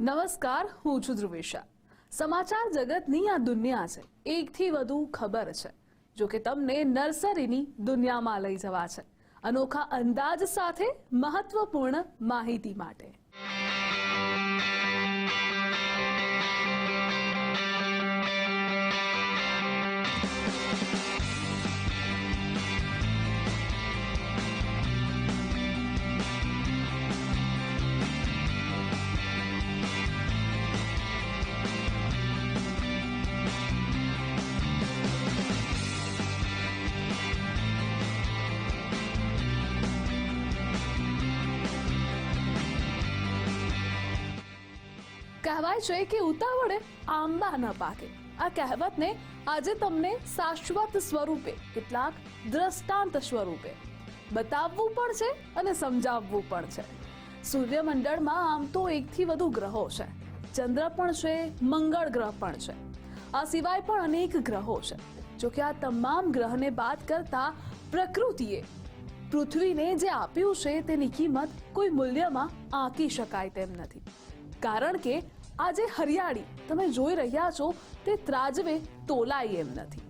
નમસ્કાર, હું છું ધ્રુવેશા. સમાચાર જગતની આ દુનિયા છે. એકથી વધુ ખબર છે. જો કે તમને નર્સરીની દુનિયામાં લઈ જવા છે. અનોખા અંદાજ સાથે મહત્વપૂર્ણ માહિતી માટે. કહેવાય છે કે ઉતાવળે આંબા ન પાકે. આ કહેવતને આજે તમને શાશ્વત સ્વરૂપે, કેટલાક દ્રષ્ટાંત સ્વરૂપે બતાવવું પણ છે અને સમજાવવું પણ છે. સૂર્યમંડળમાં આમ તો એકથી વધુ ગ્રહો છે. ચંદ્ર પણ છે, મંગળ ગ્રહ પણ છે. આ સિવાય પણ અનેક ગ્રહો છે. જોકે આ તમામ ગ્રહને બાદ કરતા પ્રકૃતિએ પૃથ્વીને જે આપ્યું છે તેની કિંમત કોઈ મૂલ્યમાં આંકી શકાય તેમ નથી. કારણ કે આ જે હરિયાળી. તમે જોઈ રહ્યા છો તે ત્રાજવે તોલાય એમ નથી.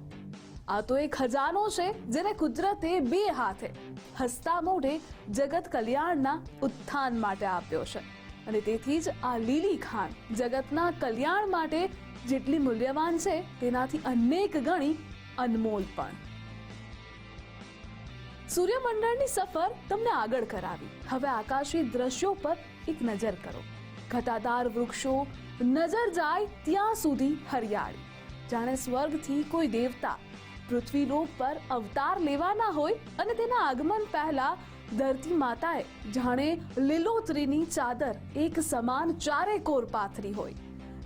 આ તો એક ખજાનો છે જેને કુદરતે બે હાથે હસતા મોઢે જગત કલ્યાણના ઉત્થાન માટે આપ્યો છે. અને તેથી જ આ લીલી ખાણ જગતના કલ્યાણ માટે જેટલી મૂલ્યવાન છે તેનાથી અનેક ગણી અનમોલ પણ. સૂર્યમંડળની સફર તમને આગળ કરાવી. હવે આકાશી દ્રશ્યો પર એક નજર કરો. ઘટાદાર વૃક્ષો નજર જાય ત્યાં સુધી હરિયાળી. જાણે સ્વર્ગથી કોઈ દેવતા પૃથ્વીલોક પર અવતાર લેવાના હોય અને તેના આગમન પહેલા ધરતી માતાએ જાણે લીલોતરીની ચાદર એક સમાન ચારે કોર પાથરી હોય.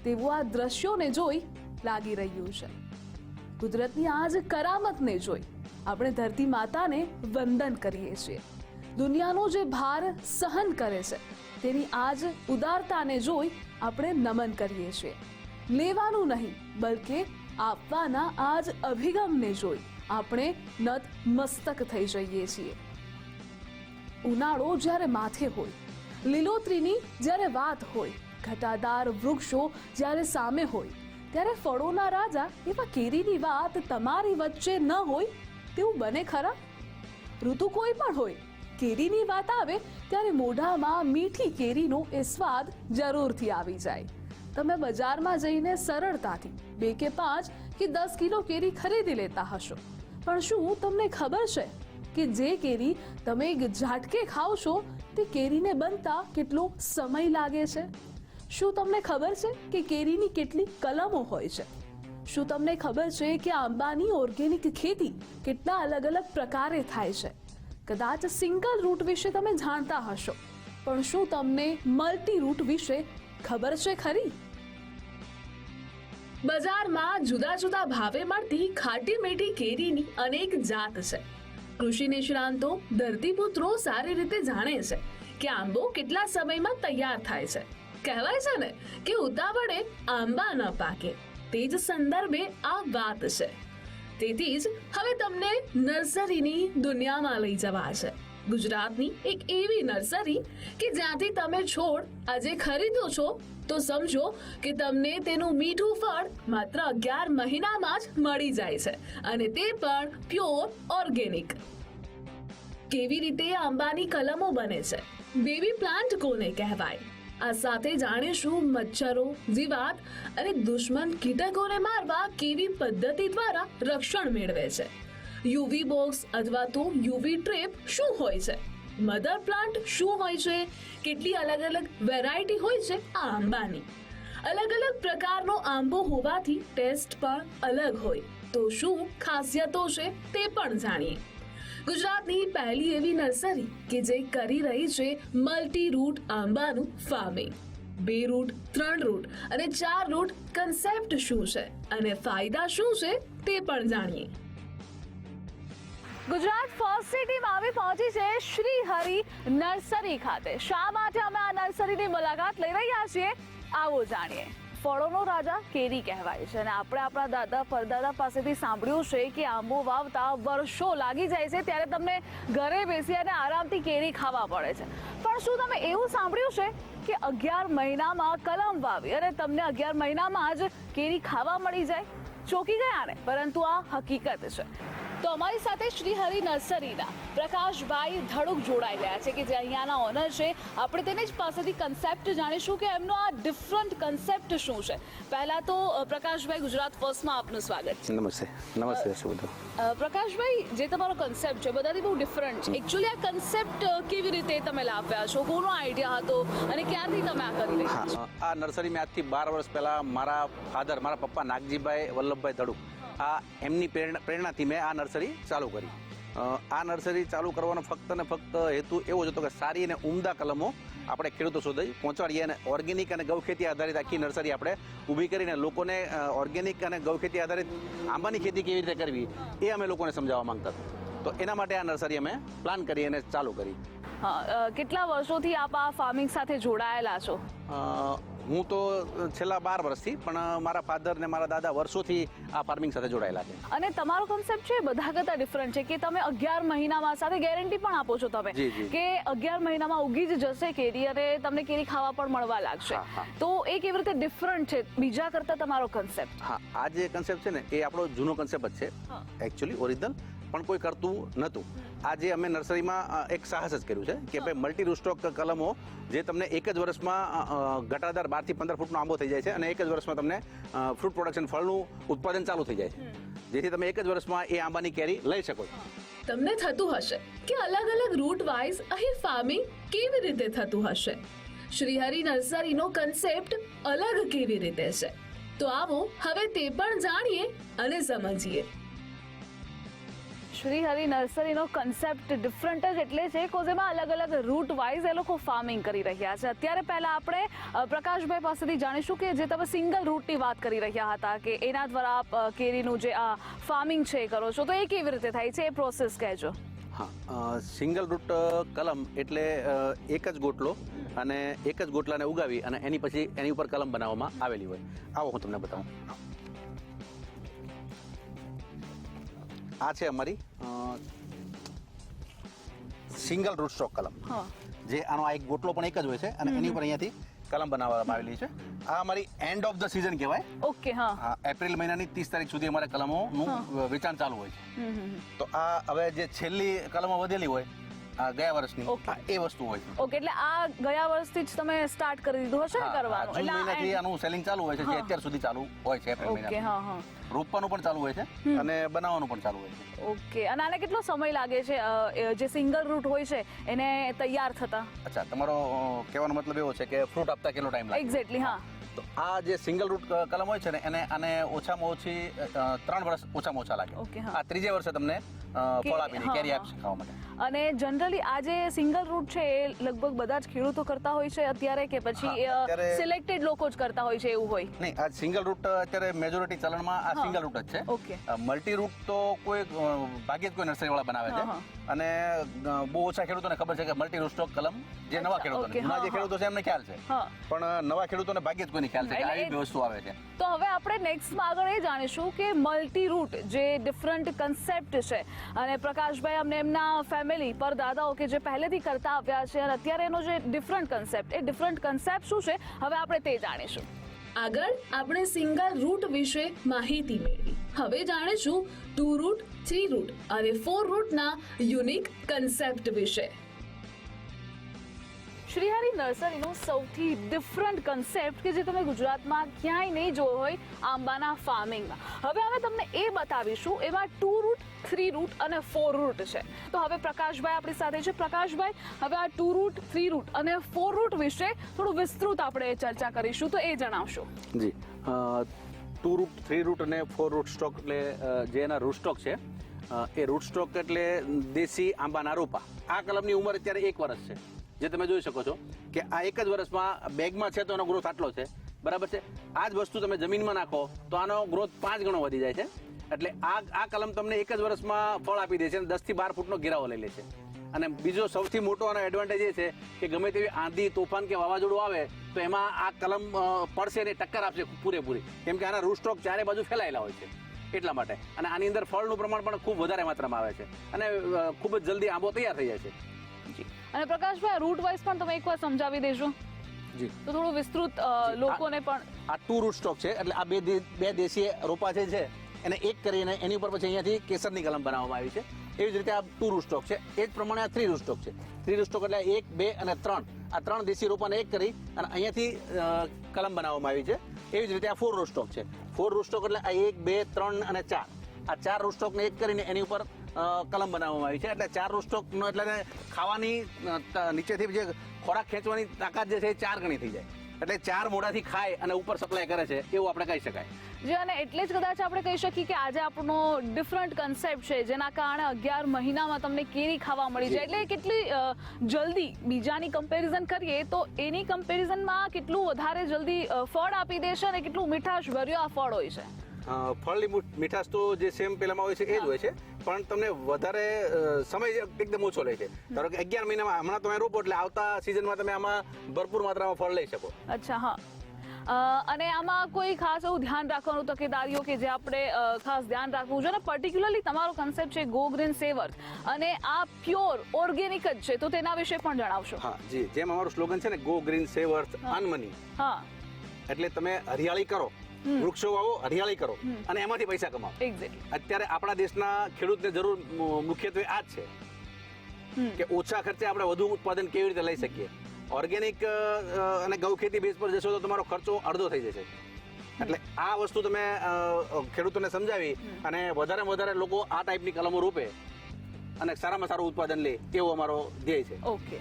તેવું આ દ્રશ્યોને જોઈ લાગી રહ્યું છે. કુદરતની આ જ કરામતને જોઈ આપણે ધરતી માતાને વંદન કરીએ છીએ. દુનિયાનો જે ભાર સહન કરે છે તેની આજ ઉદારતાને જોઈ આપણે નમન કરીએ છીએ. લેવાનું નહીં, બલકે આપવાના આજ અભિગમને જોઈ આપણે નત મસ્તક થઈ જઈએ છીએ. ઉનાળો જ્યારે માથે હોય, લીલોતરીની જ્યારે વાત હોય, ઘટાદાર વૃક્ષો જ્યારે સામે હોય, ત્યારે ફળોના રાજા એવા કેરીની વાત તમારી વચ્ચે ન હોય, તેવું બને ખરા? ઋતુ કોઈ પણ હોય કેરીની વાત આવે, ત્યારે મોઢામાં મીઠી કેરીનો એ સ્વાદ જરૂરથી આવી જાય. તમે બજારમાં જઈને સરળતાથી બે કે પાંચ કે દસ કિલો કેરી ખરીદી લેતા હશો. પણ શું તમને ખબર છે કે જે કેરી તમે એક ઝાટકે ખાવ છો, તે કેરીને બનતા કેટલો સમય લાગે છે? શું તમને ખબર છે કે કેરીની કેટલી કલમો હોય છે? શું તમને ખબર છે કે આંબાની ઓર્ગેનિક ખેતી કેટલા અલગ અલગ પ્રકારે થાય છે? કદાચ સિંગલ રૂટ વિશે તમે જાણતા હશો. પણ શું તમને મલ્ટી રૂટ વિશે ખબર છે ખરી? બજારમાં જુદા જુદા ભાવે મળતી ખાટી મીઠી કેરીની અનેક જાત છે. કૃષિ નિષ્ણાંતો ધરતીપુત્રો સારી રીતે જાણે છે કે આંબો કેટલા સમયમાં તૈયાર થાય છે. કહેવાય છે ને કે ઉતાવળે આંબા ન પાકે. તે જ સંદર્ભે આ વાત છે. તેથી જ હવે તમને નર્સરીની દુનિયામાં લઈ જવા છે. ગુજરાતની એક એવી નર્સરી કે જ્યાંથી તમે છોડ આજે ખરીદો છો, તો સમજો કે તમને તેનું મીઠું ફળ માત્ર અગિયાર મહિનામાં જ મળી જાય છે અને તે પણ પ્યોર ઓર્ગેનિક. કેવી રીતે આંબાની કલમો બને છે? બેબી પ્લાન્ટ કોને કહેવાય? આ સાથે જાણીશું મચ્છરો, જીવાત અને દુશ્મન કીટકોને મારવા કેવી પદ્ધતિ દ્વારા રક્ષણ મેળવે છે. યુવી બોક્સ અથવા તો યુવી ટ્રેપ શું હોય છે? મધર પ્લાન્ટ શું હોય છે? કેટલી અલગ અલગ વેરાયટી હોય છે આ આંબાની? અલગ અલગ પ્રકારનો આંબો હોવાથી ટેસ્ટ પણ અલગ હોય. તો શું ખાસિયતો છે તે પણ જાણીએ. ગુજરાતની પહેલી એવી નર્સરી કે જે કરી રહી છે મલ્ટી રૂટ આંબાનું ફાર્મિંગ બે રૂટ, ત્રણ રૂટ અને ચાર રૂટ કન્સેપ્ટ શું છે અને ફાયદા શું છે તે પણ જાણીએ. ગુજરાત ફર્સ્ટ સિટીમાં આવી પહોંચી છે શ્રી હરિ નર્સરી ખાતે. શા માટે અમે આ નર્સરીની મુલાકાત લઈ રહ્યા છીએ આવો જાણીએ. ફળોનો રાજા કેરી કહેવાય છે. અને આપણે આપણા દાદા, પરદાદા પાસેથી સાંભળ્યું છે કે આંબો વાવતા વર્ષો લાગી જાય છે, ત્યારે તમને ઘરે બેસી અને આરામથી કેરી ખાવા પડે છે. પણ શું તમે એવું સાંભળ્યું છે કે અગિયાર મહિનામાં કલમ વાવી અને તમને અગિયાર મહિનામાં જ કેરી ખાવા મળી જાય? ચોકી ગયા ને? પરંતુ આ હકીકત છે. તો અમારી સાથે શ્રી હરિ નર્સરીના પ્રકાશભાઈ ધડુક જોડાઈ રહ્યા છે કે જે અહીંયાના ઓનર છે. આપણે તેને જ પાસેથી કન્સેપ્ટ જાણીશું કે એમનો આ ડિફરન્ટ કન્સેપ્ટ શું છે. પહેલા તો પ્રકાશભાઈ ગુજરાત ફર્સ્ટમાં આપનું સ્વાગત છે. નમસ્તે નમસ્તે શુભ પ્રકાશભાઈ જે તમારો કન્સેપ્ટ છે બધાથી બહુ ડિફરન્ટ છે. એકચ્યુઅલી આ કન્સેપ્ટ કેવી રીતે તમે લાવ્યા છો? કોનો આઈડિયા હતો અને ક્યાંથી તમે આ કરી રહ્યા આ નર્સરી મેં આજથી બાર વર્ષ પહેલા મારા ફાધર મારા પપ્પા નાગજીભાઈ વલ્લભભાઈ ધડુક આ એમની પ્રેરણા પ્રેરણાથી મેં આ નર્સરી ચાલુ કરી. આ નર્સરી ચાલુ કરવાનો ફક્ત ને ફક્ત હેતુ એવો જ હતો કે સારી અને ઉમદા કલમો આપણે ખેડૂતો સુધી પહોંચાડીએ અને ઓર્ગેનિક અને ગૌખેતી આધારિત આખી નર્સરી આપણે ઊભી કરીને લોકોને ઓર્ગેનિક અને ગૌખેતી આધારિત આંબાની ખેતી કેવી રીતે કરવી એ અમે લોકોને સમજાવવા માંગતા હતા. તો એના માટે આ નર્સરી અમે પ્લાન કરી અને ચાલુ કરી. કેટલા વર્ષોથી આપ આ ફાર્મિંગ સાથે જોડાયેલા છો? હું તો છેલ્લા બાર વર્ષથી પણ મારા ફાધર ને મારા દાદા વર્ષોથી આ ફાર્મિંગ સાથે જોડાયેલા છે. અને તમારો કન્સેપ્ટ છે બધા કરતા ડિફરન્ટ છે કે તમે અગિયાર મહિનામાં સાથે ગેરંટી પણ આપો છો તમે. કે અગિયાર મહિનામાં ઉગી જ જશે કેરી અને તમને કેરી ખાવા પણ મળવા લાગશે. તો એ કેવી રીતે ડિફરન્ટ છે? બીજા કરતા તમારો કન્સેપ્ટ હા આ જે કન્સેપ્ટ છે ને એ આપણો જૂનો કન્સેપ્ટ જ છે. એકચ્યુઅલી ઓરિજિનલ પણ કોઈ કરતું નહોતું આજે અમે નર્સરીમાં એક સાહસ જ કર્યું છે કે ભાઈ મલ્ટી રૂસ્ટોક કલમો જે તમને એક જ વર્ષમાં ઘટાદાર બારથી પંદર ફૂટનો આંબો થઈ જાય છે અને એક જ વર્ષમાં તમને ફ્રૂટ પ્રોડક્શન ફળનું ઉત્પાદન ચાલુ થઈ જાય છે. જેથી તમે એક જ વર્ષમાં એ આંબાની કેરી લઈ શકો તમને થતું હશે કે અલગ અલગ રૂટ વાઇઝ અહીં ફાર્મિંગ કેવી રીતે થતું હશે? શ્રીહરિ નર્સરીનો કન્સેપ્ટ અલગ કેવી રીતે છે? તો આવો હવે તે પણ જાણીએ અને સમજીએ. શ્રી હરિ નર્સરીનો કન્સેપ્ટ ડિફરન્ટ જ એટલે છે કોઝ એમાં અલગ અલગ રૂટ વાઇઝ એ લોકો ફાર્મિંગ કરી રહ્યા છે. અત્યારે પહેલાં આપણે પ્રકાશભાઈ પાસેથી જાણીશું કે જે તમે સિંગલ રૂટની વાત કરી રહ્યા હતા કે એના દ્વારા આપ કેરીનું જે આ ફાર્મિંગ છે એ કરો છો, તો એ કેવી રીતે થાય છે? એ પ્રોસેસ કહેજો. હા સિંગલ રૂટ કલમ એટલે એક જ ગોટલો અને એક જ ગોટલાને ઉગાવી અને એની પછી એની ઉપર કલમ બનાવવામાં આવેલી હોય. આવો હું તમને બતાવું. આ છે અમારી સિંગલ રૂટ સ્ટોક કલમ. જે આનો આ એક ગોટલો પણ એક જ હોય છે અને એની ઉપર અહીંયાથી કલમ બનાવવામાં આવેલી છે. આ અમારી એન્ડ ઓફ ધ સિઝન કહેવાય. ઓકે હા. એપ્રિલ મહિનાની ત્રીસ તારીખ સુધી અમારે કલમોનું વેચાણ ચાલુ હોય છે. તો આ હવે જે છેલ્લી કલમો વધેલી હોય ગયા વર્ષની એ વસ્તુ હોય છે. ઓકે એટલે આ ગયા વર્ષથી જ તમે સ્ટાર્ટ કરી દીધું હશે ને કરવાનું? એટલે આ મહિનાથી આનું સેલિંગ ચાલુ હોય છે જે અત્યાર સુધી ચાલુ હોય છે એપ્રિલ ઓકે હા હા. રોપવાનું પણ ચાલુ હોય છે અને બનાવવાનું પણ ચાલુ હોય છે. ઓકે અને આને કેટલો સમય લાગે છે? જે સિંગલ રૂટ હોય છે એને તૈયાર થતા? અચ્છા તમારો કહેવાનો મતલબ એવો છે કે ફ્રૂટ આપતા કેટલો ટાઈમ લાગે? એક્ઝેક્ટલી હા. તો આ જે સિંગલ રૂટ કલમ હોય છે ને એને આને ઓછામાં ઓછી ત્રણ વર્ષ ઓછામાં ઓછા લાગે. આ ત્રીજે વર્ષે તમને ફળ આપીને કેરી. આપશે ખાવા માટે. અને જનરલી આ જે સિંગલ રૂટ છે એ લગભગ બધા જ ખેડૂતો કરતા હોય છે અત્યારે કે પછી સિલેક્ટેડ લોકો જ કરતા હોય છે એવું હોય? નહીં આ સિંગલ રૂટ અત્યારે મેજોરિટી ચલણમાં આ સિંગલ રૂટ જ છે. ઓકે. મલ્ટી રૂટ તો કોઈ ભાગ્યે જ કોઈ નર્સરી વાળા બનાવે છે. અને બહુ ઓછા ખેડૂતોને ખબર છે કે મલ્ટી રૂટ સ્ટોક કલમ જે નવા ખેડૂતો જૂના જે ખેડૂતો છે એમને ખ્યાલ છે. પણ નવા ખેડૂતોને ભાગ્યે જ કોઈને ખ્યાલ છે આવી વસ્તુ આવે છે. તો હવે આપણે નેક્સ્ટમાં આગળ એ જાણીશું કે મલ્ટી રૂટ જે ડિફરન્ટ કન્સેપ્ટ છે. અને પ્રકાશભાઈ અમને એમના ફેમિલી પર દાદાઓ કે જે પહેલેથી કરતા આવ્યા છે અને અત્યારે એનો જે ડિફરન્ટ કન્સેપ્ટ એ ડિફરન્ટ કન્સેપ્ટ શું છે હવે આપણે તે જાણીશું. આગળ આપણે સિંગલ રૂટ વિશે માહિતી મેળવી. હવે જાણીશું ટુ રૂટ થ્રી રૂટ અને ફોર રૂટના યુનિક કન્સેપ્ટ વિશે. શ્રીહરિ નર્સરીનો સૌથી ડિફરન્ટ કન્સેપ્ટ કે જે તમે ગુજરાતમાં ક્યાંય નહીં જોયો હોય, આંબાના ફાર્મિંગમાં હવે અમે તમને એ બતાવીશું, એમાં ટુ રૂટ થ્રી રૂટ અને ફોર રૂટ છે. તો હવે પ્રકાશભાઈ આપણી સાથે છે. પ્રકાશભાઈ, હવે આ ટુ રૂટ થ્રી રૂટ અને ફોર રૂટ વિશે થોડું વિસ્તૃત આપણે ચર્ચા કરીશું, તો એ જણાવશો. જી. ટુ રૂટ થ્રી રૂટ અને ફોર રૂટ સ્ટોક એટલે જે એના રૂટ સ્ટોક છે એ રૂટ સ્ટોક એટલે દેશી આંબાના રોપા. આ કલમની ઉંમર અત્યારે એક વર્ષ છે. જે તમે જોઈ શકો છો કે આ એક જ વર્ષમાં બેગમાં છે તો એનો ગ્રોથ આટલો છે. બરાબર છે? આ જ વસ્તુ તમે જમીનમાં નાખો તો આનો ગ્રોથ પાંચ ગણો વધી જાય છે. એટલે આ આ કલમ તમને એક જ વર્ષમાં ફળ આપી દે છે અને દસથી બાર ફૂટનો ઘેરાવો લઈ લે છે. અને બીજો સૌથી મોટો આનો એડવાન્ટેજ એ છે કે ગમે તેવી આંધી, તોફાન કે વાવાઝોડું આવે તો એમાં આ કલમ પડશે ને ટક્કર આપશે પૂરેપૂરી. કેમ કે આના રૂસ્ટોક ચારે બાજુ ફેલાયેલા હોય છે એટલા માટે. અને આની અંદર ફળનું પ્રમાણ પણ ખૂબ વધારે માત્રામાં આવે છે. અને ખૂબ જ જલ્દી આંબો તૈયાર થઈ જાય છે. અને પ્રકાશભાઈ રૂટ વાઇઝ પણ તમે એકવાર સમજાવી દેજો. જી. તો થોડું વિસ્તૃત લોકોને પણ આ ટુ રૂટ સ્ટોક છે એટલે આ બે બે દેશી રોપા જે છે એને એક કરીને એની ઉપર પછી અહીંયાથી કેસરની કલમ બનાવવામાં આવી છે. એવી જ રીતે આ ટુ રૂટ સ્ટોક છે. એ જ પ્રમાણે આ થ્રી રૂટ સ્ટોક છે. થ્રી રૂટ સ્ટોક એટલે એક બે અને ત્રણ. આ ત્રણ દેશી રોપાને એક કરી અને અહીંયાથી કલમ બનાવવામાં આવી છે. એવી જ રીતે આ ફોર રૂટ સ્ટોક છે. ફોર રૂટ સ્ટોક એટલે આ એક બે ત્રણ અને ચાર. આ ચાર રૂસ્ટોકને એક કરીને એની ઉપર કલમ બનાવવામાં આવી છે. એટલે ચાર રૂસ્ટોકનો એટલે ખાવાની નીચેથી જે ખોરાક ખેંચવાની તાકાત જે છે એ ચાર ગણી થઈ જાય. એટલે ચાર મોઢાથી ખાય અને ઉપર સપ્લાય કરે છે એવું આપણે કહી શકાય. જે અને એટલે જ કદાચ આપણે કહી શકીએ કે આજે આપણો ડિફરન્ટ કન્સેપ્ટ છે જેના કારણે અગિયાર મહિનામાં તમને કેરી ખાવા મળી જાય. એટલે કેટલી જલ્દી બીજાની કમ્પેરિઝન કરીએ તો એની કમ્પેરિઝનમાં કેટલું વધારે જલ્દી ફળ આપી દેશે અને કેટલું મીઠાશ ભર્યું આ ફળ હોય છે. ફળની મીઠાશ તો જે સેમ પેલામાં હોય છે એ જ હોય છે. પણ તમને વધારે સમય એકદમ ઓછો લે છે. ધારો કે અગિયાર મહિનામાં હમણાં તમે રોપો એટલે આવતા સિઝનમાં તમે આમાં ભરપૂર માત્રામાં ફળ લઈ શકો. અચ્છા હા. અને આમાં કોઈ ખાસ એવું ધ્યાન રાખવાનું તકેદારીઓ કે જે આપણે ખાસ ધ્યાન રાખવું જોઈએ અને પર્ટિક્યુલરલી તમારો કન્સેપ્ટ છે ગો ગ્રીન સેવર અને આ પ્યોર ઓર્ગેનિક જ છે. તો તેના વિશે પણ જણાવશો. હા જી. જેમ અમારું સ્લોગન છે ને ગો ગ્રીન સેવર અર્થ અનમની હા. એટલે તમે હરિયાળી કરો. વૃક્ષો વાવો હરિયાળી કરો અને એમાંથી પૈસા કમાવો. અત્યારે આપણા દેશના ખેડૂતને જરૂર મુખ્યત્વે આ જ છે કે ઓછા ખર્ચે આપણે વધુ ઉત્પાદન કેવી રીતે લઈ શકીએ. ઓર્ગેનિક અને ગૌ ખેતી બેઝ પર જશો તો તમારો ખર્ચો અડધો થઈ જશે. એટલે આ વસ્તુ તમે ખેડૂતોને સમજાવી અને વધારે વધારે લોકો આ ટાઈપની કલમો રોપે અને સારામાં સારું ઉત્પાદન લે એવો અમારો ધ્યેય છે. ઓકે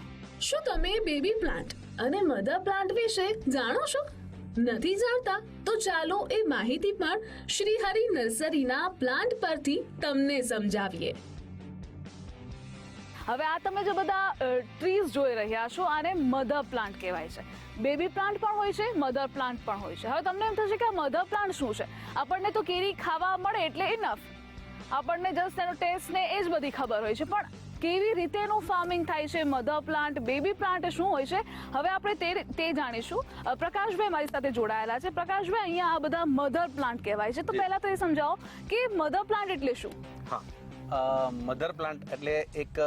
શું તમે બેબી પ્લાન્ટ અને મધર પ્લાન્ટ વિશે જાણો છો? નથી જાણતા? તો ચાલો એ માહિતી પણ શ્રીહરિ નર્સરીના પ્લાન્ટ પરથી તમને સમજાવીએ. હવે આ તમે જે બધા ટ્રીઝ જોઈ રહ્યા છો, આને મધર પ્લાન્ટ કહેવાય છે. બેબી પ્લાન્ટ પણ હોય છે મધર પ્લાન્ટ પણ હોય છે. હવે તમને એમ થશે કે આ મધર પ્લાન્ટ શું છે? આપણને તો કેરી ખાવા મળે એટલે ઇનફ આપણને જસ્ટ એનો ટેસ્ટ ને એ જ બધી ખબર હોય છે. પણ કેવી રીતેનું ફાર્મિંગ થાય છે મધર પ્લાન્ટ બેબી પ્લાન્ટ શું હોય છે હવે આપણે તે તે જાણીશું. પ્રકાશભાઈ મારી સાથે જોડાયેલા છે. પ્રકાશભાઈ અહીંયા આ બધા મધર પ્લાન્ટ કહેવાય છે. તો પહેલાં તો એ સમજાવો કે મધર પ્લાન્ટ એટલે શું? હા. મધર પ્લાન્ટ એટલે એક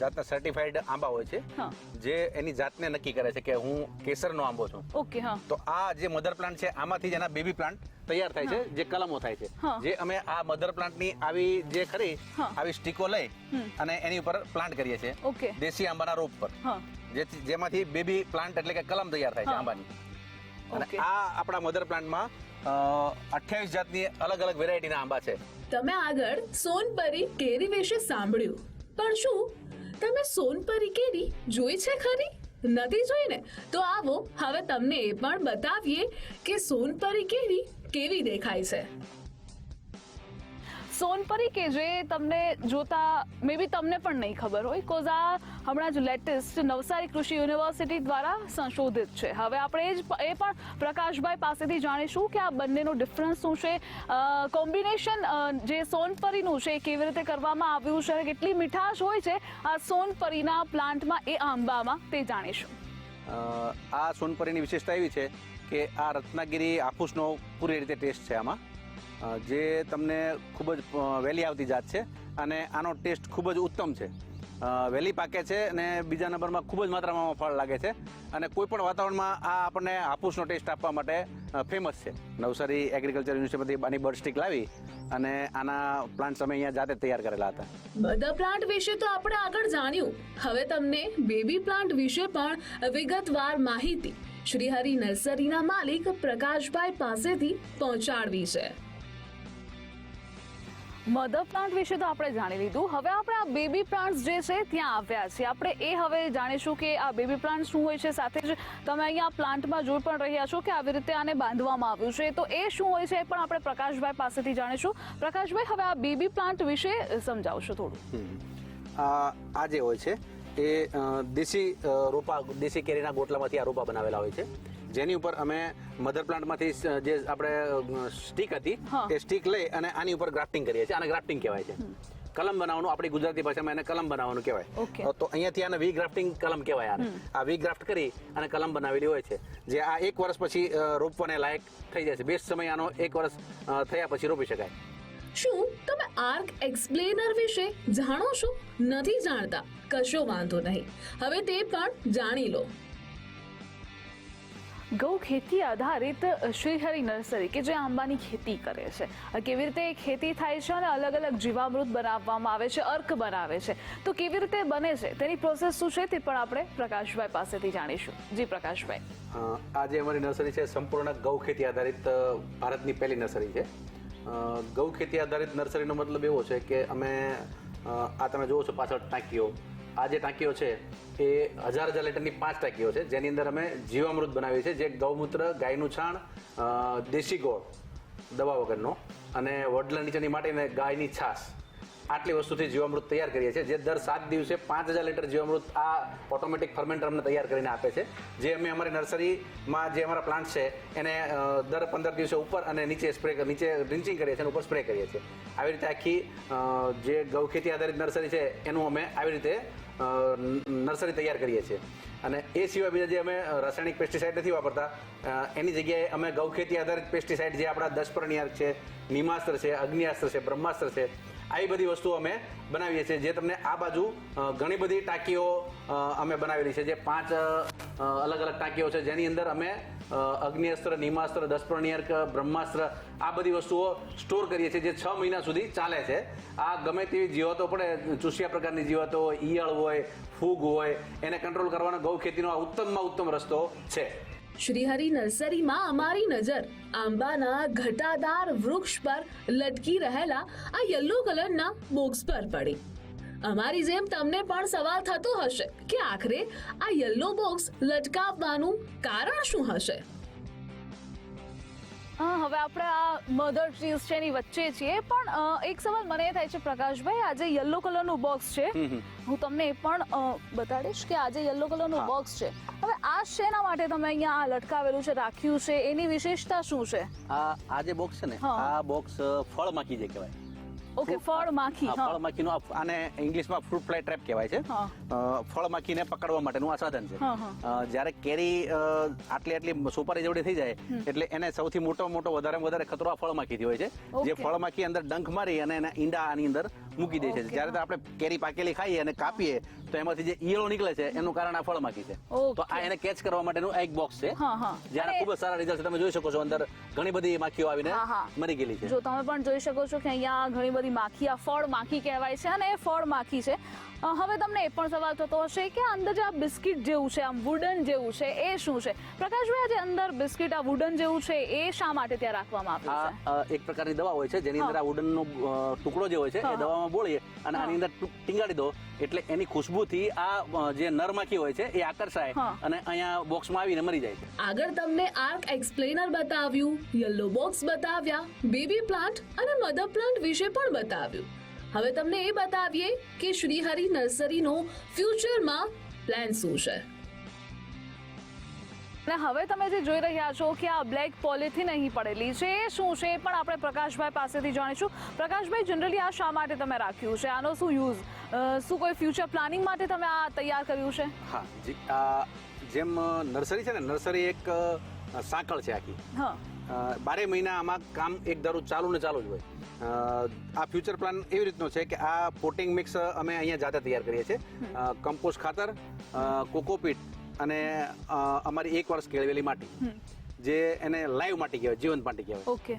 જાતના સર્ટિફાઈડ આંબા હોય છે જે એની જાતને નક્કી કરે છે કે હું કેસરનો આંબો છું. ઓકે હા. તો આ જે મધર પ્લાન્ટ છે આમાંથી જ એના બેબી પ્લાન્ટ તૈયાર થાય છે જે કલમો થાય છે. જે અમે આ મધર પ્લાન્ટની આવી જે ખરી આવી સ્ટીકો લઈ અને એની ઉપર પ્લાન્ટ કરીએ છીએ. ઓકે. દેશી આંબાના રોપ પર. જેમાંથી બેબી પ્લાન્ટ એટલે કે કલમ તૈયાર થાય છે આંબાની. અને આ આપણા મધર પ્લાન્ટમાં અઠ્યાવીસ જાતની અલગ અલગ વેરાયટીના આંબા છે. તમે આગળ સોનપરી કેરી વિશે સાંભળ્યું. પણ શું તમે સોનપરી કેરી જોઈ છે ખરી? નથી જોઈને? તો આવો, હવે તમને એ પણ બતાવીએ કે સોનપરી કેરી કેવી દેખાય છે. સોનપરી કે જે તમને જોતા મે બી તમને પણ નહીં ખબર હોય કોઝ આ હમણાં જ લેટેસ્ટ નવસારી કૃષિ યુનિવર્સિટી દ્વારા સંશોધિત છે. હવે આપણે એ જ એ પણ પ્રકાશભાઈ પાસેથી જાણીશું કે આ બંનેનો ડિફરન્સ શું છે. કોમ્બિનેશન જે સોનપરીનું છે એ કેવી રીતે કરવામાં આવ્યું છે કેટલી મીઠાશ હોય છે, આ સોનપરીના પ્લાન્ટમાં એ આંબામાં તે જાણીશું. આ સોનપરીની વિશેષતા એવી છે કે આ રત્નાગીરી આફૂસનો પૂરી રીતે ટેસ્ટ છે આમાં. જે તમને ખૂબ જ વહેલી આવતી જાત છે અને આનો ટેસ્ટ ખૂબ જ ઉત્તમ છે. વહેલી પાકે છે અને બીજા નંબરમાં ખૂબ જ માત્રામાં ફળ લાગે છે અને કોઈ પણ વાતાવરણમાં આ આપણને હાફૂસનો ટેસ્ટ આપવા માટે ફેમસ છે. નવસારી એગ્રીકલ્ચર યુનિવર્સિટીમાંથી આની બર્ડ સ્ટીક લાવી અને આના પ્લાન્ટ અમે અહીંયા જાતે તૈયાર કરેલા હતા. બધા પ્લાન્ટ વિશે તો આપણે આગળ જાણ્યું. હવે તમને બેબી પ્લાન્ટ વિશે પણ વિગતવાર માહિતી શ્રી હરિ નર્સરીના માલિક પ્રકાશભાઈ પાસેથી પહોંચાડવી છે. મધર પ્લાન્ટ વિશે તો આપણે જાણી લીધું. હવે આપણે આ બેબી પ્લાન્ટ્સ જે છે ત્યાં આવ્યા છીએ. આપણે એ હવે જાણીશું કે આ બેબી પ્લાન્ટ શું હોય છે. સાથે જ તમે અહીંયા પ્લાન્ટમાં જોઈ પણ રહ્યા છો કે આવી રીતે આને બાંધવામાં આવ્યું છે. તો એ શું હોય છે એ પણ આપણે પ્રકાશભાઈ પાસેથી જાણીશું. પ્રકાશભાઈ, હવે આ બેબી પ્લાન્ટ વિશે સમજાવશો થોડું. આ જે હોય છે એ દેશી રોપા, દેશી કેરીના ગોટલામાંથી આ રોપા બનાવેલા હોય છે. જેની ઉપર અમે મધર પ્લાન્ટમાંથી જે આપણે સ્ટીક હતી તે સ્ટીક લઈ અને આની ઉપર ગ્રાફ્ટિંગ કરીએ છીએ. આને ગ્રાફ્ટિંગ કહેવાય છે. કલમ બનાવવાનું આપણી ગુજરાતી ભાષામાં એને કલમ બનાવવાનું કહેવાય. તો અહીંયાથી આને વી ગ્રાફ્ટિંગ કલમ કહેવાય આને. આ વી ગ્રાફ્ટ કરી અને કલમ બનાવેલી હોય છે. જે આ એક વર્ષ પછી રોપવાને લાયક થઈ જાય છે. બેસ્ટ સમય આનો એક વર્ષ થયા પછી રોપી શકાય. શું તમે આર્ક એક્સપ્લેનર વિશે જાણો છો? નથી જાણતા. કશો વાંધો નહીં. હવે તે પણ જાણી લો. ગૌ ખેતી આધારિત શ્રીહરિ નર્સરી કે જે આંબાની ખેતી કરે છે. કેવી રીતે ખેતી થાય છે અને અલગ અલગ જીવામૃત બનાવવામાં આવે છે, અર્ક બનાવે છે? તો કેવી રીતે બને છે? તેની પ્રોસેસ શું છે તે પણ આપણે પ્રકાશભાઈ પાસેથી જાણીશું. જી પ્રકાશભાઈ. આજે અમારી નર્સરી છે, સંપૂર્ણ ગૌ ખેતી આધારિત ભારતની પહેલી નર્સરી છે. ગૌ ખેતી આધારિત નર્સરીનો મતલબ એવો છે કે અમે આ તમે જુઓ છો પાછળ ટાંકીઓ. આ જે ટાંકીઓ છે એ હજાર હજાર લીટરની પાંચ ટાંકીઓ છે. જેની અંદર અમે જીવામૃત બનાવીએ છીએ. જે ગૌમૂત્ર, ગાયનું છાણ દેશી ગોળ દવા વગરનો અને વડલા નીચેની માટી અને ગાયની છાશ. આટલી વસ્તુથી જીવામૃત તૈયાર કરીએ છીએ. જે દર સાત દિવસે પાંચ હજાર લીટર જીવામૃત આ ઓટોમેટિક ફર્મેન્ટર અમને તૈયાર કરીને આપે છે. જે અમે અમારી નર્સરીમાં જે અમારા પ્લાન્ટ છે, એને દર પંદર દિવસે ઉપર અને નીચે સ્પ્રે નીચે ડ્રિન્ચિંગ કરીએ છીએ અને ઉપર સ્પ્રે કરીએ છીએ. આવી રીતે આખી જે ગૌ ખેતી આધારિત નર્સરી છે, એનું અમે આવી રીતે નર્સરી તૈયાર કરીએ છીએ. અને એ સિવાય બીજા જે અમે રાસાયણિક પેસ્ટિસાઇડ નથી વાપરતા એની જગ્યાએ અમે ગૌ ખેતી આધારિત પેસ્ટિસાઇડ જે આપણા દશપર્ણિયાર છે, નિમાસ્ત્ર છે, અગ્નિયાસ્ત્ર છે, બ્રહ્માસ્ત્ર છે આવી બધી વસ્તુઓ અમે બનાવીએ છીએ. જે તમને આ બાજુ ઘણી બધી ટાંકીઓ અમે બનાવેલી છે. જે પાંચ અલગ અલગ ટાંકીઓ છે. જેની અંદર અમે અગ્નિઅસ્ત્ર, નિમાસ્ત્ર દસપ્રણિયર્ક બ્રહ્માસ્ત્ર આ બધી વસ્તુઓ સ્ટોર કરીએ છીએ, જે છ મહિના સુધી ચાલે છે. આ ગમે તેવી જીવાતો પડે, ચૂસિયા પ્રકારની જીવાતો ઈયળ હોય, ફૂગ હોય, એને કંટ્રોલ કરવાનો ગૌ ખેતીનો આ ઉત્તમમાં ઉત્તમ રસ્તો છે. શ્રીહરિ નર્સરીમાં અમારી નજર. આંબાના ઘટાદાર વૃક્ષ પર લટકી રહેલા આ યલો કલરના બોક્સ પર પડી. અમારી જેમ તમને પણ સવાલ થતો હશે કે આખરે આ યલો બોક્સ લટકાવવાનું કારણ શું હશે? હવે આપણે આ મધર ટ્રીઝ છે એની વચ્ચે છીએ. પણ એક સવાલ મને એ થાય છે પ્રકાશભાઈ આજે યલો કલરનું બોક્સ છે. હું તમને એ પણ બતાડીશ કે આજે યલો કલરનું. બોક્સ છે. હવે આ શેના માટે તમે અહીંયા આ લટકાવેલું છે રાખ્યું છે? એની વિશેષતા શું છે? આ આ જે બોક્સ છે ને આ બોક્સ ફળ માખી જે કહેવાય. ઓકે ફળ માખી હા ફળ માખીનો આ- આને ઇંગ્લિશમાં ફ્રૂટ ફ્લાય ટ્રેપ કહેવાય છે. હા. અ, ફળ માખીને પકડવા માટેનું આ સાધન છે. હા, હા. અ, જ્યારે કેરી અ, આટલી આટલી સુપારી જેવડી થઈ જાય એટલે એને સૌથી મોટો મોટો વધારે વધારે ખતરો આ ફળ માખીથી હોય છે. જે ફળ માખી અંદર ડંખ મારી અને એના ઈંડા આની અંદર મૂકી દે છે. Okay, જ્યારે આપણે કેરી પાકેલી ખાઈએ અને કાપીએ તો એમાંથી જે ઈયળો નીકળે છે એનું કારણ આ ફળ માખી છે. તો આ એને કેચ કરવા માટેનું એક બોક્સ છે. હા, હા. જેના ખૂબ જ સારા રિઝલ્ટ તમે જોઈ શકો છો અંદર ઘણી બધી માખીઓ આવીને. મરી ગયેલી છે. જો તમે પણ જોઈ શકો છો કે અહીંયા ઘણી બધી માખી આ ફળ માખી કહેવાય છે અને એ ફળ માખી છે. હવે તમને એ પણ સવાલ થતો હશે કે અંદર જે આ બિસ્કિટ જેવું છે આમ વુડન જેવું છે એ શું છે? પ્રકાશભાઈ આજે અંદર બિસ્કિટ આ વુડન જેવું છે એ શા માટે ત્યાં રાખવામાં આવ્યું છે? એક પ્રકારની દવા હોય છે જેની અંદર આ વુડનનો ટુકડો જે હોય છે એ દવામાં બોળીએ અને આની અંદર ટીંગાડી દો એટલે એની ખુશ્બુથી આ જે નરમાખી હોય છે એ આકર્ષાય અને અહીંયા બોક્સમાં આવીને મરી જાય છે. આગળ તમને આર્ક એક્સપ્લેનર બતાવ્યું યલો બોક્સ બતાવ્યા બેબી પ્લાન્ટ અને મધર પ્લાન્ટ વિશે પણ બતાવ્યું. હવે તમને એ બતાવીએ કે શ્રીહરિ નર્સરીનો ફ્યુચરમાં પ્લાન શું છે. અને હવે તમે જે જોઈ રહ્યા છો કે આ બ્લેક પોલિથીન અહીં પડેલી છે એ શું છે એ પણ આપણે પ્રકાશભાઈ પાસેથી જાણીશું. પ્રકાશભાઈ જનરલી આ શા માટે તમે રાખ્યું છે? આનો શું યુઝ શું કોઈ ફ્યુચર પ્લાનિંગ માટે તમે આ તૈયાર કર્યું છે? હા જી આ જેમ નર્સરી છે ને નર્સરી એક સાંકળ છે આખી. હા. બારે મહિના આમાં કામ એક ધારું ચાલુ ને ચાલુ જ હોય. આ ફ્યુચર પ્લાન એવી રીતનો છે કે આ પોટિંગ મિક્સ અમે અહીંયા જાતે તૈયાર કરીએ છીએ. કમ્પોસ્ટ ખાતર કોકોપીટ અને અમારી એક વર્ષ કેળવેલી માટી. જે એને લાઈવ માટી કહેવાય જીવંત માટી કહેવાય. ઓકે.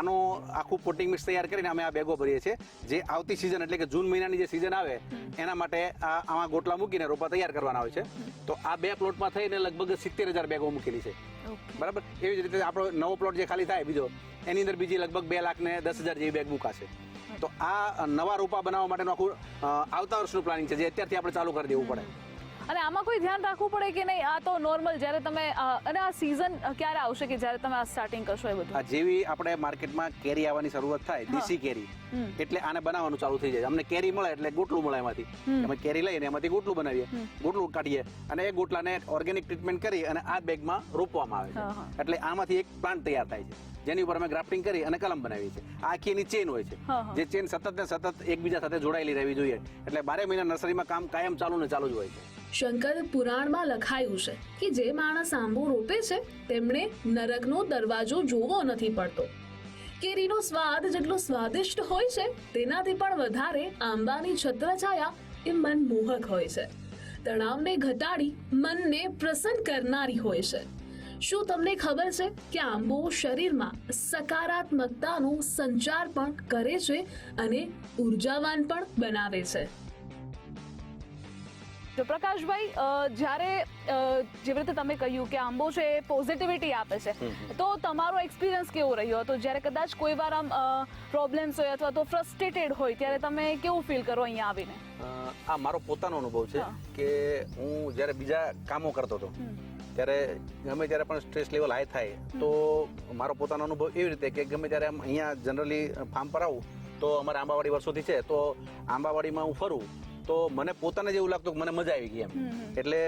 આનો આખું પોટિંગ મિક્સ તૈયાર કરીને અમે આ બેગો ભરીએ છીએ. જે આવતી સિઝન એટલે કે જૂન મહિનાની જે સિઝન આવે એના માટે આ આમાં ગોટલા મૂકીને રોપા તૈયાર કરવાના હોય છે. તો આ બે પ્લોટમાં થઈને લગભગ સિત્તેર હજાર બેગો મૂકેલી છે. બરાબર? એવી જ રીતે આપણો નવો પ્લોટ જે ખાલી થાય બીજો એની અંદર બીજી લગભગ બે લાખ ને દસ હજાર જેવી બેગ મૂકાશે. તો આ નવા રોપા બનાવવા માટેનું આખું આવતા વર્ષનું પ્લાનિંગ છે જે અત્યારથી આપણે ચાલુ કરી દેવું પડે. અને આમાં કોઈ ધ્યાન રાખવું પડે કે નહીં? આ તો નોર્મલ જ્યારે તમે અને આ સિઝન ક્યારે આવશે કે જ્યારે તમે આ સ્ટાર્ટિંગ કરશો એ બધું? જેવી આપણે માર્કેટમાં કેરી આવવાની શરૂઆત થાય દેશી કેરી એટલે આને બનાવવાનું ચાલુ થઈ જાય. અમને કેરી મળે એટલે ગોટલું મળે એમાંથી. અમે કેરી લઈને એમાંથી ગોટલું બનાવીએ. ગોટલું કાઢીએ અને એ ગોટલાને ઓર્ગેનિક ટ્રીટમેન્ટ કરી અને આ બેગમાં રોપવામાં આવે છે. એટલે આમાંથી એક પ્લાન્ટ તૈયાર થાય છે. જેની ઉપર અમે ગ્રાફ્ટિંગ કરી અને કલમ બનાવીએ છીએ. આખી એની ચેન હોય છે. જે ચેન સતત ને સતત એકબીજા સાથે જોડાયેલી રહેવી જોઈએ. એટલે બારે મહિના નર્સરીમાં કામ કાયમ ચાલુ ને ચાલુ જ હોય છે. શંકર પુરાણમાં લખાયું છે કે જે માણસ આંબો રોપે છે, તેમણે નરકનો દરવાજો જોવો નથી પડતો. કેરીનો સ્વાદ જેટલો સ્વાદિષ્ટ હોય છે, તેનાથી પણ વધારે આંબાની છત્રછાયા એ મનમોહક હોય છે. તણાવને ઘટાડી મનને પ્રસન્ન કરનારી હોય છે. શું તમને ખબર છે કે આંબો શરીરમાં સકારાત્મકતાનો સંચાર પણ કરે છે અને ઉર્જાવાન પણ બનાવે છે? જો પ્રકાશભાઈ જ્યારે જેવી રીતે તમે કહ્યું કે આંબો છે એ પોઝિટિવિટી આપે છે તો તમારો એક્સપિરિયન્સ કેવો રહ્યો હતો? જ્યારે કદાચ કોઈ વાર આમ પ્રોબ્લેમ્સ હોય અથવા તો ફ્રસ્ટ્રેટેડ હોય ત્યારે તમે કેવું ફીલ કરો અહીંયા આવીને? આ મારો પોતાનો અનુભવ છે કે હું જ્યારે બીજા કામો કરતો હતો ત્યારે ગમે ત્યારે પણ સ્ટ્રેસ લેવલ હાઈ થાય તો મારો પોતાનો અનુભવ એવી રીતે કે ગમે ત્યારે આમ અહીંયા જનરલી ફાર્મ પર આવું તો અમારે આંબાવાડી વર્ષોથી છે તો આંબાવાડીમાં હું ફરું તો મને પોતાને જ એવું લાગતું કે મને મજા આવી ગઈ એમ. એટલે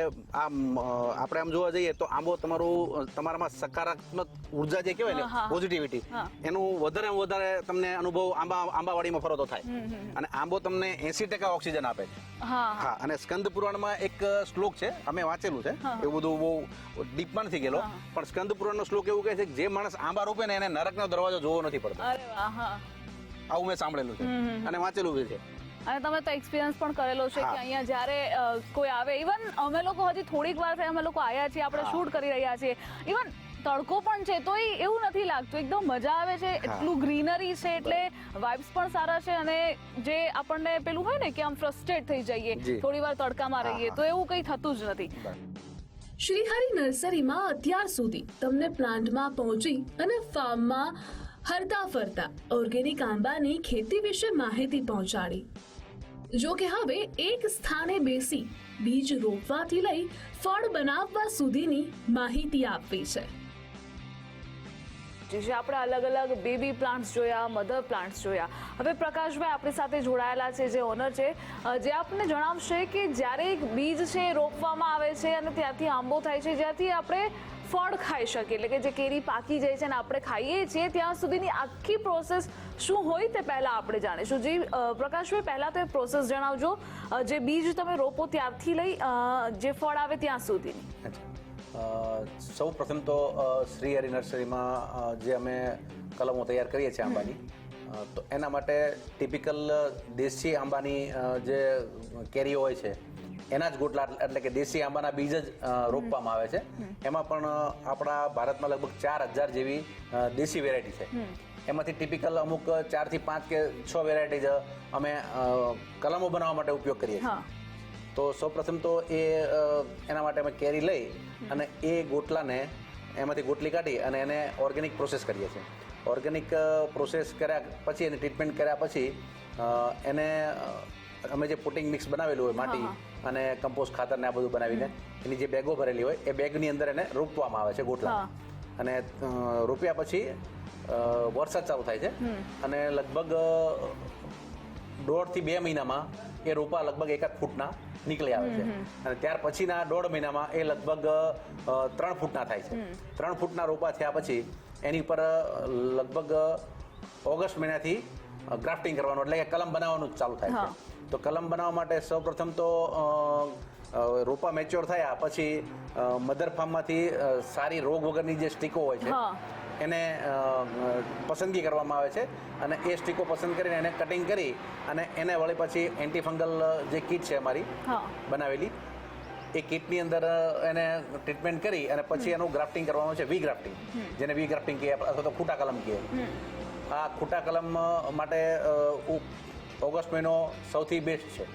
આમ આપણે આમ જોવા જઈએ તો આંબો તમારું તમારામાં સકારાત્મક ઊર્જા જે કહેવાય. ને પોઝિટિવિટી એનું વધારે વધારે તમને અનુભવ આંબા આંબાવાડીમાં ફરો તો થાય. અને આંબો તમને એસી ટકા ઓક્સિજન આપે. હા અને સ્કંદ પુરાણમાં એક શ્લોક છે અમે વાંચેલું છે. એવું બધું બહુ ડીપમાં નથી ગયેલો. પણ સ્કંદ પુરાણનો શ્લોક એવું કહે છે કે જે માણસ આંબા રોપે ને એને નરકનો દરવાજો જોવો નથી પડતો. આવું મેં સાંભળેલું છે. અને વાંચેલું બી છે. અને તમે તો એક્સપિરિયન્સ પણ કરેલો છે કે અહીંયા જ્યારે કોઈ આવે ઇવન અમે લોકો હજી થોડીક વાર થાય અમે લોકો આવ્યા છીએ આપણે શૂટ કરી રહ્યા છીએ. ઇવન તડકો પણ છે તો એવું નથી લાગતું. એકદમ મજા આવે છે એટલું ગ્રીનરી છે એટલે વાઇબ્સ પણ સારા છે અને જે આપણને પેલું હોય ને કે આમ ફ્રસ્ટ્રેટ થઈ જઈએ. થોડી વાર તડકામાં રહીએ તો એવું કંઈ થતું જ નથી. શ્રીહરિ નર્સરીમાં અત્યાર સુધી તમને પ્લાન્ટમાં પહોંચી અને ફાર્મમાં હરતા ફરતા ઓર્ગેનિક આંબાની ખેતી વિશે માહિતી પહોંચાડી. જો કે હવે એક સ્થાને બેસી બીજ રોપવાથી લઈ ફળ બનાવવા સુધીની માહિતી આપવી છે. જે આપણે અલગ અલગ બેબી પ્લાન્ટ્સ જોયા, મધર પ્લાન્ટ્સ જોયા. હવે પ્રકાશભાઈ આપણી સાથે જોડાયેલા છે, જે ઓનર છે. જે આપને જણાવશે કે જ્યારે એક બીજ છે રોપવામાં આવે છે અને ત્યાંથી આંબો થાય છે, જ્યાંથી આપણે ફળ ખાઈ શકીએ એટલે કે જે કેરી પાકી જાય છે અને આપણે ખાઈએ છીએ, ત્યાં સુધીની આખી પ્રોસેસ શું હોય તે પહેલાં આપણે જાણીશું. જે પ્રકાશભાઈ, પહેલાં તો એ પ્રોસેસ જણાવજો. જે બીજ તમે રોપો ત્યારથી લઈ જે ફળ આવે ત્યાં સુધીની. સૌ પ્રથમ તો શ્રી હરિ નર્સરીમાં જે અમે કલમો તૈયાર કરીએ છીએ આંબાની તો એના માટે ટિપિકલ દેશી આંબાની જે કેરીઓ હોય છે એના જ ગોટલા એટલે કે દેશી આંબાના બીજ જ રોપવામાં આવે છે. એમાં પણ આપણા ભારતમાં લગભગ ચાર હજાર જેવી દેશી વેરાયટી છે. એમાંથી ટિપિકલ અમુક ચારથી પાંચ કે છ વેરાયટી જ અમે કલમો બનાવવા માટે ઉપયોગ કરીએ છીએ. તો સૌપ્રથમ તો એ એના માટે અમે કેરી લઈ અને એ ગોટલાને એમાંથી ગોટલી કાઢી અને એને ઓર્ગેનિક પ્રોસેસ કરીએ છીએ. ઓર્ગેનિક પ્રોસેસ કર્યા પછી એને ટ્રીટમેન્ટ કર્યા પછી એને અમે જે પુટિંગ મિક્સ બનાવેલું હોય માટી અને કમ્પોસ્ટ ખાતર ને આ બધું બનાવીને એની જે બેગો ભરેલી હોય એ બેગની અંદર એને રોપવામાં આવે છે ગોટલા. અને રોપ્યા પછી વરસાદ ચાલુ થાય છે. અને લગભગ દોઢથી બે મહિનામાં એ રોપા લગભગ એકાદ ફૂટના નીકળી આવે છે. અને ત્યાર પછીના દોઢ મહિનામાં એ લગભગ ત્રણ ફૂટના થાય છે. ત્રણ ફૂટના રોપા થયા પછી એની ઉપર લગભગ ઓગસ્ટ મહિનાથી ગ્રાફ્ટિંગ કરવાનું એટલે કે કલમ બનાવવાનું જ ચાલુ થાય છે. તો કલમ બનાવવા માટે સૌપ્રથમ તો રોપા મેચ્યોર થયા પછી મધર ફાર્મમાંથી સારી રોગ વગરની જે સ્ટીકો હોય છે એને પસંદગી કરવામાં આવે છે અને એ સ્ટીકો પસંદ કરીને એને કટિંગ કરી અને એને વળી પછી એન્ટીફંગલ જે કીટ છે અમારી બનાવેલી એ કીટની અંદર એને ટ્રીટમેન્ટ કરી અને પછી એનું ગ્રાફ્ટિંગ કરવામાં આવે છે વી ગ્રાફ્ટિંગ જેને વી ગ્રાફ્ટિંગ કહીએ અથવા તો ખૂટા કલમ કહીએ આ ખૂટા કલમ માટે ઓગસ્ટ મહિનો સૌથી બેસ્ટ છે.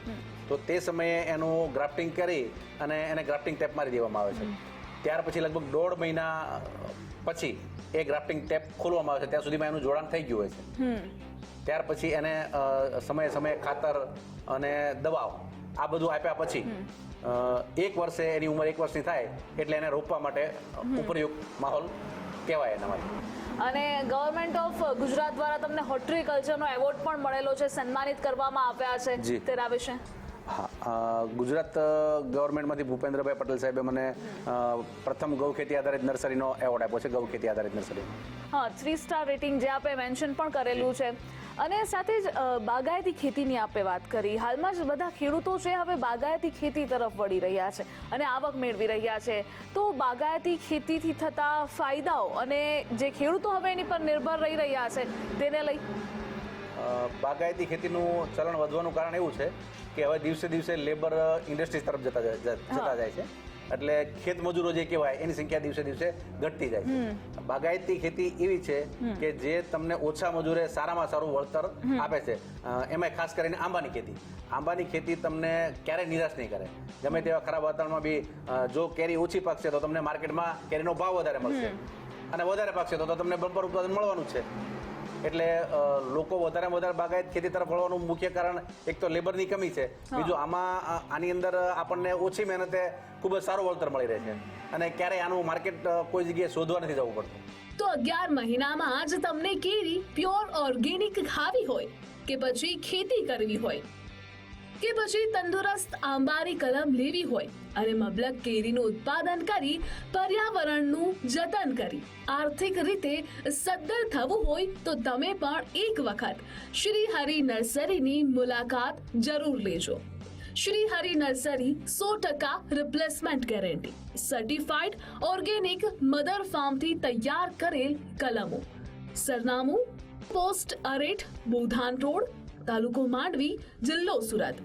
તો તે સમયે એનું ગ્રાફ્ટિંગ કરી અને એને ગ્રાફ્ટિંગ ટેપ મારી દેવામાં આવે છે. ત્યાર પછી લગભગ દોઢ મહિના પછી એ ગ્રાફ્ટિંગ ટેપ ખોલવામાં આવે છે. ત્યાં સુધીમાં એનું જોડાણ થઈ ગયું હોય છે. ત્યાર પછી એને સમયે સમયે ખાતર અને દવાઓ આ બધું આપ્યા પછી એક વર્ષે એની ઉંમર એક વર્ષની થાય એટલે એને રોપવા માટે ઉપયુક્ત માહોલ કહેવાય એના માટે. અને ગવર્મેન્ટ ઓફ ગુજરાત દ્વારા તમને હોર્ટિકલ્ચરનો એવોર્ડ પણ મળેલો છે સન્માનિત કરવામાં આવ્યા છે. તેના વિશે. હા ગુજરાત ગવર્મેન્ટમાંથી ભૂપેન્દ્રભાઈ પટેલ સાહેબે મને પ્રથમ ગૌ ખેતી આધારિત નર્સરીનો એવોર્ડ આપ્યો છે ગૌ ખેતી આધારિત નર્સરી. હા થ્રી સ્ટાર રેટિંગ જે આપે મેન્શન પણ કરેલું છે. અને સાથે જ બાગાયતી ખેતીની આપણે વાત કરી. હાલમાં જ બધા ખેડૂતો છે હવે બાગાયતી ખેતી તરફ વળી રહ્યા છે અને આવક મેળવી રહ્યા છે. તો બાગાયતી ખેતીથી થતા ફાયદાઓ અને જે ખેડૂતો હવે એની પર નિર્ભર રહી રહ્યા છે તેને લઈ? બાગાયતી ખેતીનું ચલણ વધવાનું કારણ એવું છે કે હવે દિવસે દિવસે લેબર ઇન્ડસ્ટ્રીઝ તરફ જતા જતા જાય છે. એટલે ખેત મજૂરો જે કહેવાય એની સંખ્યા દિવસે દિવસે ઘટતી જાય છે. બાગાયતી ખેતી એવી છે કે જે તમને ઓછા મજૂરે સારામાં સારું વળતર આપે છે. એમાં ખાસ કરીને આંબાની ખેતી. આંબાની ખેતી તમને ક્યારેય નિરાશ નહીં કરે. ગમે તેવા ખરાબ વાતાવરણમાં બી જો કેરી ઓછી પાકશે તો તમને માર્કેટમાં કેરીનો ભાવ વધારે મળશે. અને વધારે પાકશે તો તો તમને બમ્પર ઉત્પાદન મળવાનું છે. એટલે લોકો વધારે વધારે બાગાયત ખેતી તરફ વળવાનું મુખ્ય કારણ એક તો લેબરની કમી છે. બીજું આમાં આની અંદર આપણને ઓછી મહેનતે ખૂબ જ સારું વળતર મળી રહે છે. અને ક્યારેય આનું માર્કેટ કોઈ જગ્યાએ શોધવા નથી જવું પડતું. તો અગિયાર મહિનામાં જ તમને કેરી પ્યોર ઓર્ગેનિક ખાવી હોય કે પછી ખેતી કરવી હોય? કે પછી તંદુરસ્ત આંબાની કલમ લેવી હોય અને મબલક કેરીનું ઉત્પાદન કરી પર્યાવરણનું જતન કરી. આર્થિક રીતે સદ્ધર થવું હોય તો તમે પણ એક વખત શ્રી હરિ નર્સરીની મુલાકાત જરૂર લેજો. શ્રી હરિ નર્સરી સો ટકા replacement guarantee certified organic mother ફાર્મથી તૈયાર કરેલ કલમો. સરનામું પોસ્ટ અરેઠ બોધાન રોડ તાલુકો માંડવી, જિલ્લો Surat.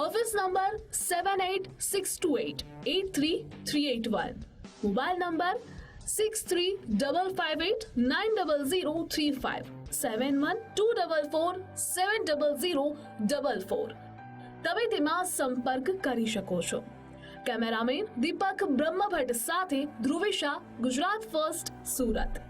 Office number seven eight six two eight eight three three eight one mobile number six three double five eight nine double zero three five seven one two double four seven double zero double four તમે તેમાં સંપર્ક કરી શકો છો. Cameraman દીપક બ્રહ્મભટ્ટ સાથે Dhruvisha, Gujarat first Surat.